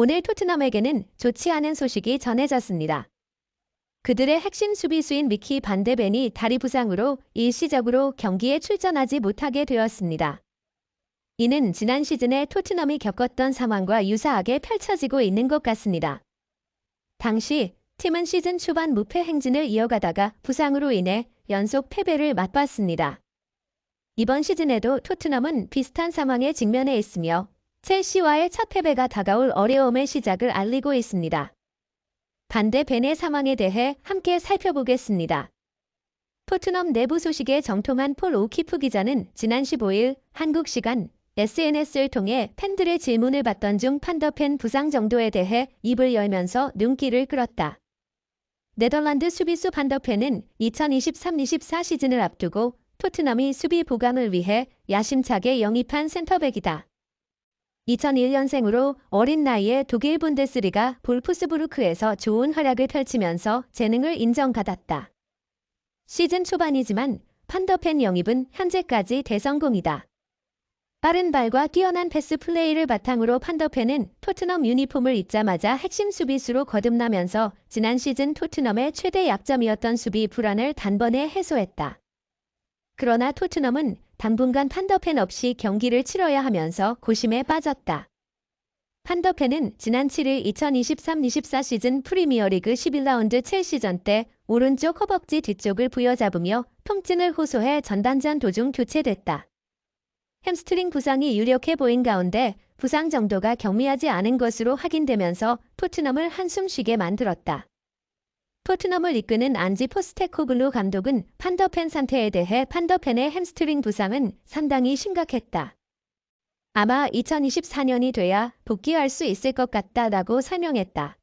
오늘 토트넘에게는 좋지 않은 소식이 전해졌습니다. 그들의 핵심 수비수인 미키 반데벤이 다리 부상으로 일시적으로 경기에 출전하지 못하게 되었습니다. 이는 지난 시즌에 토트넘이 겪었던 상황과 유사하게 펼쳐지고 있는 것 같습니다. 당시 팀은 시즌 초반 무패 행진을 이어가다가 부상으로 인해 연속 패배를 맛봤습니다. 이번 시즌에도 토트넘은 비슷한 상황에 직면해 있으며 첼시와의 첫 패배가 다가올 어려움의 시작을 알리고 있습니다. 반대 벤의 상황에 대해 함께 살펴보겠습니다. 토트넘 내부 소식에 정통한 폴 오키프 기자는 지난 15일 한국 시간 SNS를 통해 팬들의 질문을 받던 중 판더펜 부상 정도에 대해 입을 열면서 눈길을 끌었다. 네덜란드 수비수 판더펜은 2023-24 시즌을 앞두고 토트넘이 수비 보강을 위해 야심차게 영입한 센터백이다. 2001년생으로 어린 나이에 독일 분데스리가 볼프스부르크에서 좋은 활약을 펼치면서 재능을 인정받았다. 시즌 초반이지만 판더펜 영입은 현재까지 대성공이다. 빠른 발과 뛰어난 패스 플레이를 바탕으로 판더펜은 토트넘 유니폼을 입자마자 핵심 수비수로 거듭나면서 지난 시즌 토트넘의 최대 약점이었던 수비 불안을 단번에 해소했다. 그러나 토트넘은 당분간 판더펜 없이 경기를 치러야 하면서 고심에 빠졌다. 판더펜은 지난 7일 2023-24 시즌 프리미어리그 11라운드 첼시전 때 오른쪽 허벅지 뒤쪽을 부여잡으며 통증을 호소해 전반전 도중 교체됐다. 햄스트링 부상이 유력해 보인 가운데 부상 정도가 경미하지 않은 것으로 확인되면서 토트넘을 한숨 쉬게 만들었다. 토트넘을 이끄는 안지 포스테코글루 감독은 판더펜 상태에 대해 판더펜의 햄스트링 부상은 상당히 심각했다. 아마 2024년이 돼야 복귀할 수 있을 것 같다라고 설명했다.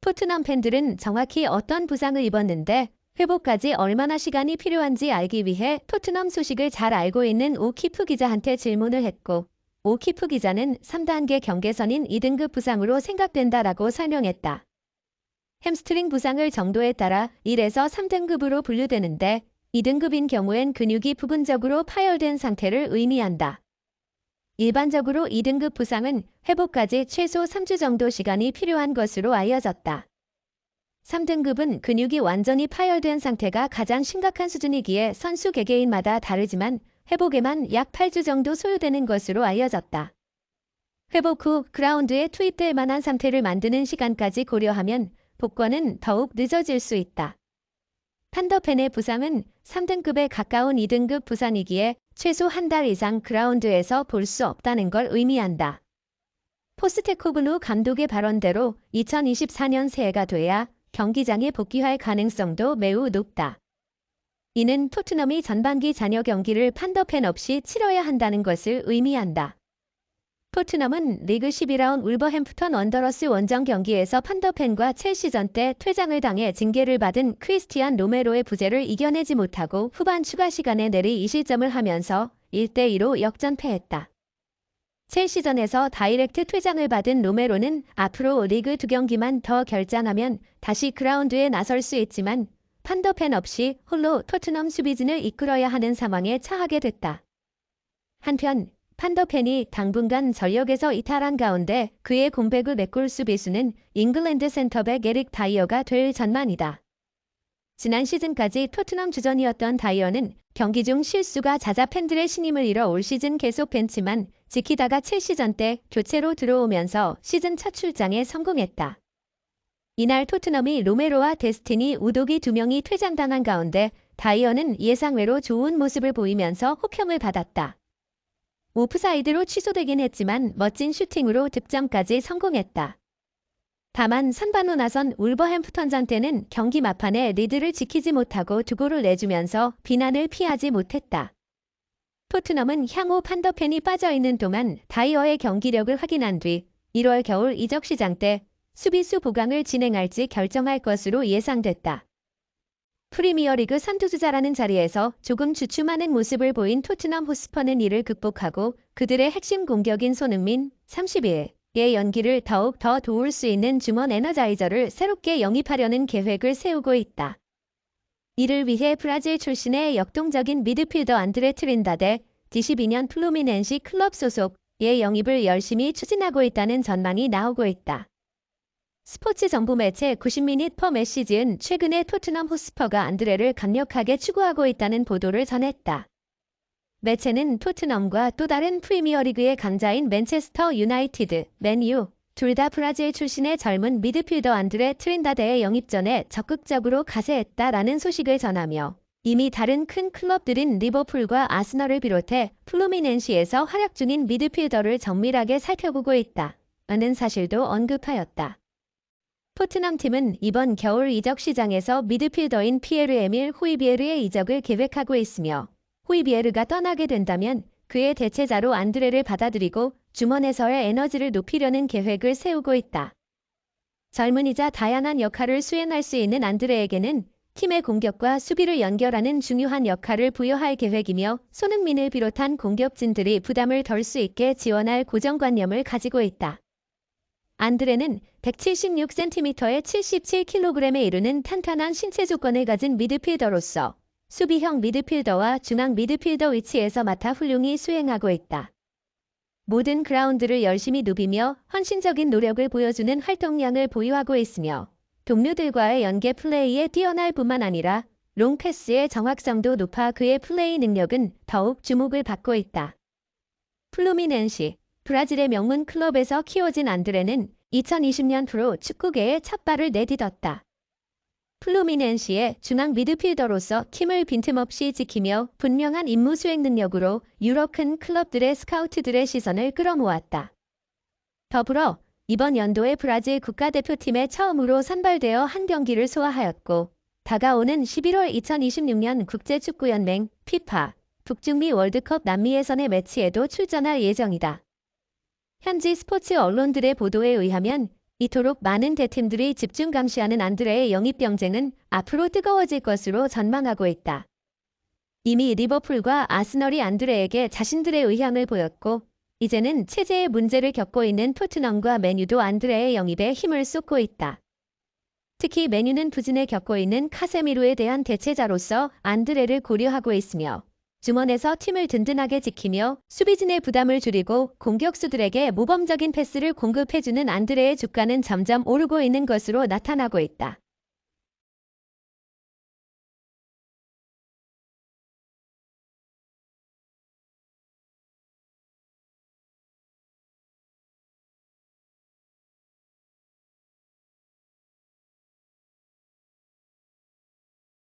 토트넘 팬들은 정확히 어떤 부상을 입었는데 회복까지 얼마나 시간이 필요한지 알기 위해 토트넘 소식을 잘 알고 있는 오키프 기자한테 질문을 했고 오키프 기자는 3단계 경계선인 2등급 부상으로 생각된다라고 설명했다. 햄스트링 부상을 정도에 따라 1에서 3등급으로 분류되는데 2등급인 경우엔 근육이 부분적으로 파열된 상태를 의미한다. 일반적으로 2등급 부상은 회복까지 최소 3주 정도 시간이 필요한 것으로 알려졌다. 3등급은 근육이 완전히 파열된 상태가 가장 심각한 수준이기에 선수 개개인마다 다르지만 회복에만 약 8주 정도 소요되는 것으로 알려졌다. 회복 후 그라운드에 투입될 만한 상태를 만드는 시간까지 고려하면 복권은 더욱 늦어질 수 있다. 판더펜의 부상은 3등급에 가까운 2등급 부상이기에 최소 한 달 이상 그라운드에서 볼 수 없다는 걸 의미한다. 포스테코블루 감독의 발언대로 2024년 새해가 돼야 경기장에 복귀할 가능성도 매우 높다. 이는 토트넘이 전반기 잔여 경기를 판더펜 없이 치러야 한다는 것을 의미한다. 토트넘은 리그 11라운 울버햄프턴 원더러스 원정 경기에서 판더펜과 첼시전 때 퇴장을 당해 징계를 받은 크리스티안 로메로의 부재를 이겨내지 못하고 후반 추가 시간에 내리 2실점을 하면서 1대2로 역전패했다. 첼시전에서 다이렉트 퇴장을 받은 로메로는 앞으로 리그 두 경기만 더 결장하면 다시 그라운드에 나설 수 있지만 판더펜 없이 홀로 토트넘 수비진을 이끌어야 하는 상황에 처하게 됐다. 한편 판더펜이 당분간 전력에서 이탈한 가운데 그의 공백을 메꿀 수비수는 잉글랜드 센터백 에릭 다이어가 될 전망이다. 지난 시즌까지 토트넘 주전이었던 다이어는 경기 중 실수가 자자 팬들의 신임을 잃어 올 시즌 계속 벤치만 지키다가 첼시전 때 교체로 들어오면서 시즌 첫 출장에 성공했다. 이날 토트넘이 로메로와 데스티니 우독이 두 명이 퇴장당한 가운데 다이어는 예상외로 좋은 모습을 보이면서 호평을 받았다. 오프사이드로 취소되긴 했지만 멋진 슈팅으로 득점까지 성공했다. 다만 선반후 나선 울버햄프턴전 때는 경기 막판에 리드를 지키지 못하고 두 골을 내주면서 비난을 피하지 못했다. 토트넘은 향후 판더펜이 빠져있는 동안 다이어의 경기력을 확인한 뒤 1월 겨울 이적 시장 때 수비수 보강을 진행할지 결정할 것으로 예상됐다. 프리미어리그 선두주자라는 자리에서 조금 주춤하는 모습을 보인 토트넘 호스퍼는 이를 극복하고 그들의 핵심 공격인 손흥민 32의 연기를 더욱 더 도울 수 있는 주먼 에너자이저를 새롭게 영입하려는 계획을 세우고 있다. 이를 위해 브라질 출신의 역동적인 미드필더 안드레 트린다데 22년 플루미넨시 클럽 소속 안드레의 영입을 열심히 추진하고 있다는 전망이 나오고 있다. 스포츠 정보 매체 90미닛 퍼 메시지는 최근에 토트넘 호스퍼가 안드레를 강력하게 추구하고 있다는 보도를 전했다. 매체는 토트넘과 또 다른 프리미어리그의 강자인 맨체스터 유나이티드, 맨유, 둘 다 브라질 출신의 젊은 미드필더 안드레 트린다데의 영입 전에 적극적으로 가세했다라는 소식을 전하며 이미 다른 큰 클럽들인 리버풀과 아스널을 비롯해 플루미넨시에서 활약 중인 미드필더를 정밀하게 살펴보고 있다. 는 사실도 언급하였다. 토트넘 팀은 이번 겨울 이적 시장에서 미드필더인 피에르 에밀 호이비에르의 이적을 계획하고 있으며 호이비에르가 떠나게 된다면 그의 대체자로 안드레를 받아들이고 주머니에서의 에너지를 높이려는 계획을 세우고 있다. 젊은이자 다양한 역할을 수행할 수 있는 안드레에게는 팀의 공격과 수비를 연결하는 중요한 역할을 부여할 계획이며 손흥민을 비롯한 공격진들이 부담을 덜 수 있게 지원할 고정관념을 가지고 있다. 안드레는 176cm에 77kg에 이르는 탄탄한 신체 조건을 가진 미드필더로서 수비형 미드필더와 중앙 미드필더 위치에서 맡아 훌륭히 수행하고 있다. 모든 그라운드를 열심히 누비며 헌신적인 노력을 보여주는 활동량을 보유하고 있으며 동료들과의 연계 플레이에 뛰어날 뿐만 아니라 롱패스의 정확성도 높아 그의 플레이 능력은 더욱 주목을 받고 있다. 플루미넨시, 브라질의 명문 클럽에서 키워진 안드레는 2020년 프로 축구계에 첫 발을 내딛었다. 플루미넨시의 중앙 미드필더로서 팀을 빈틈없이 지키며 분명한 임무 수행 능력으로 유럽 큰 클럽들의 스카우트들의 시선을 끌어모았다. 더불어 이번 연도에 브라질 국가대표팀에 처음으로 선발되어 한 경기를 소화하였고 다가오는 11월 2026년 국제축구연맹 피파 북중미 월드컵 남미 예선의 매치에도 출전할 예정이다. 현지 스포츠 언론들의 보도에 의하면 이토록 많은 대팀들이 집중 감시하는 안드레의 영입 경쟁은 앞으로 뜨거워질 것으로 전망하고 있다. 이미 리버풀과 아스널이 안드레에게 자신들의 의향을 보였고 이제는 체제의 문제를 겪고 있는 토트넘과 메뉴도 안드레의 영입에 힘을 쏟고 있다. 특히 메뉴는 부진을 겪고 있는 카세미로에 대한 대체자로서 안드레를 고려하고 있으며 주머니에서 팀을 든든하게 지키며 수비진의 부담을 줄이고 공격수들에게 모범적인 패스를 공급해주는 안드레의 주가는 점점 오르고 있는 것으로 나타나고 있다.